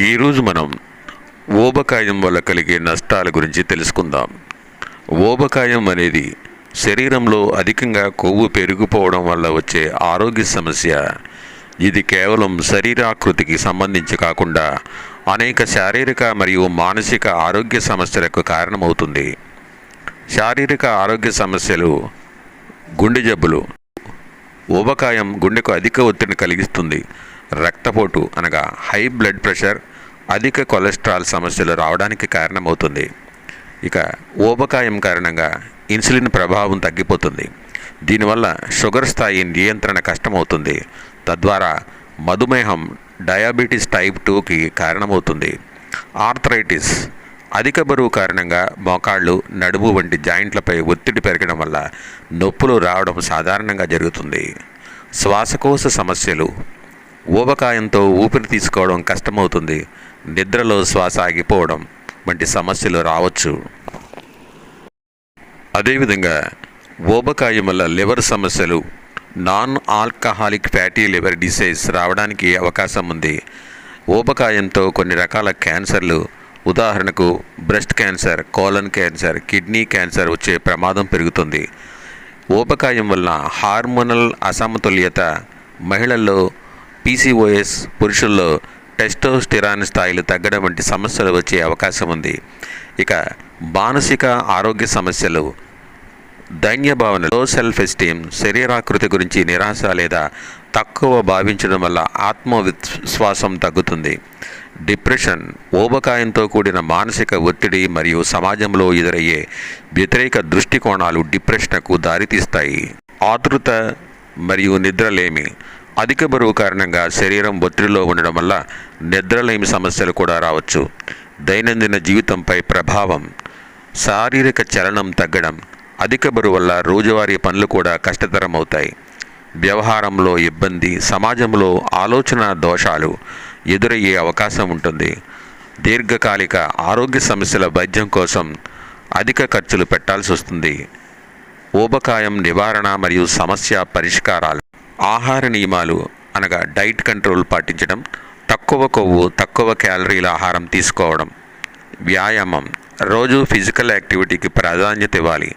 ఈరోజు మనం ఊబకాయం వల్ల కలిగే నష్టాల గురించి తెలుసుకుందాం. ఊబకాయం అనేది శరీరంలో అధికంగా కొవ్వు పెరిగిపోవడం వల్ల వచ్చే ఆరోగ్య సమస్య. ఇది కేవలం శరీరాకృతికి సంబంధించి కాకుండా అనేక శారీరక మరియు మానసిక ఆరోగ్య సమస్యలకు కారణమవుతుంది. శారీరక ఆరోగ్య సమస్యలు గుండె జబ్బులు. ఊబకాయం గుండెకు అధిక ఒత్తిడిని కలిగిస్తుంది. రక్తపోటు అనగా హై బ్లడ్ ప్రెషర్ అధిక కొలెస్ట్రాల్ సమస్యలు రావడానికి కారణమవుతుంది. ఇక ఊబకాయం కారణంగా ఇన్సులిన్ ప్రభావం తగ్గిపోతుంది. దీనివల్ల షుగర్ స్థాయి నియంత్రణ కష్టమవుతుంది. తద్వారా మధుమేహం డయాబెటీస్ టైప్ టూకి కారణమవుతుంది. ఆర్థరైటిస్ అధిక బరువు కారణంగా మోకాళ్ళు నడుము వంటి జాయింట్లపై ఒత్తిడి పెరగడం వల్ల నొప్పులు రావడం సాధారణంగా జరుగుతుంది. శ్వాసకోశ సమస్యలు ఊబకాయంతో ఊపిరి తీసుకోవడం కష్టమవుతుంది. నిద్రలో శ్వాస ఆగిపోవడం వంటి సమస్యలు రావచ్చు. అదేవిధంగా ఊబకాయం వల్ల లివర్ సమస్యలు non alcoholic fatty liver disease రావడానికి అవకాశం ఉంది. ఊబకాయంతో కొన్ని రకాల క్యాన్సర్లు ఉదాహరణకు breast cancer colon cancer kidney cancer వచ్చే ప్రమాదం పెరుగుతుంది. ఊబకాయం వల్ల హార్మోనల్ అసమతుల్యత మహిళల్లో పీసీఓఎస్ పురుషుల్లో టెస్టోస్టిరాన్ స్థాయిలు తగ్గడం వంటి సమస్యలు వచ్చే అవకాశం ఉంది. ఇక మానసిక ఆరోగ్య సమస్యలు దైన్యభావన లో సెల్ఫ్ ఎస్టీమ్ శరీరాకృతి గురించి నిరాశ లేదా తక్కువ భావించడం వల్ల ఆత్మవిశ్వాసం తగ్గుతుంది. డిప్రెషన్ ఓబకాయంతో కూడిన మానసిక ఒత్తిడి మరియు సమాజంలో ఎదురయ్యే వ్యతిరేక దృష్టికోణాలు డిప్రెషన్కు దారితీస్తాయి. ఆతృత మరియు నిద్రలేమి అధిక బరువు కారణంగా శరీరం ఒత్తిడిలో ఉండడం వల్ల నిద్రలేమి సమస్యలు కూడా రావచ్చు. దైనందిన జీవితంపై ప్రభావం శారీరక చలనం తగ్గడం అధిక బరువు వల్ల రోజువారీ పనులు కూడా కష్టతరం అవుతాయి వ్యవహారంలో ఇబ్బంది సమాజంలో ఆలోచన దోషాలు ఎదురయ్యే అవకాశం ఉంటుంది. దీర్ఘకాలిక ఆరోగ్య సమస్యల వైద్యం కోసం అధిక ఖర్చులు పెట్టాల్సి వస్తుంది. ఊబకాయం నివారణ మరియు సమస్య పరిష్కారాలు. ఆహార నియమాలు అనగా డైట్ కంట్రోల్ పాటించడం తక్కువ కొవ్వు తక్కువ క్యాలరీల ఆహారం తీసుకోవడం వ్యాయామం రోజు ఫిజికల్ యాక్టివిటీకి ప్రాధాన్యత ఇవ్వాలి.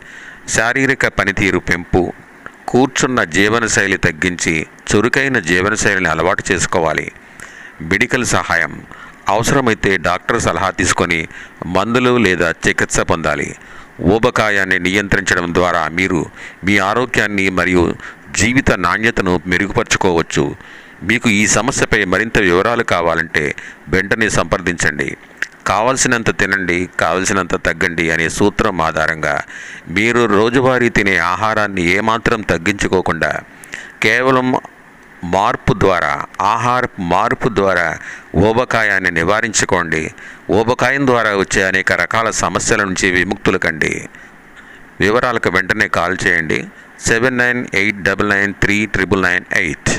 శారీరక పనితీరు పెంపు కూర్చున్న జీవనశైలి తగ్గించి చురుకైన జీవనశైలిని అలవాటు చేసుకోవాలి. మెడికల్ సహాయం అవసరమైతే డాక్టర్ సలహా తీసుకొని మందులు లేదా చికిత్స పొందాలి. ఊబకాయాన్ని నియంత్రించడం ద్వారా మీరు మీ ఆరోగ్యాన్ని మరియు జీవిత నాణ్యతను మెరుగుపరుచుకోవచ్చు. మీకు ఈ సమస్యపై మరింత వివరాలు కావాలంటే వెంటనే సంప్రదించండి. కావలసినంత తినండి కావలసినంత తగ్గండి అనే సూత్రం ఆధారంగా మీరు రోజువారీ తినే ఆహారాన్ని ఏమాత్రం తగ్గించుకోకుండా కేవలం మార్పు ద్వారా ఆహార మార్పు ద్వారా ఊబకాయాన్ని నివారించుకోండి. ఊబకాయం ద్వారా వచ్చే అనేక రకాల సమస్యల నుంచి విముక్తులు కండి. వివరాలకు వెంటనే కాల్ చేయండి. Seven nine eight double nine three triple nine eight.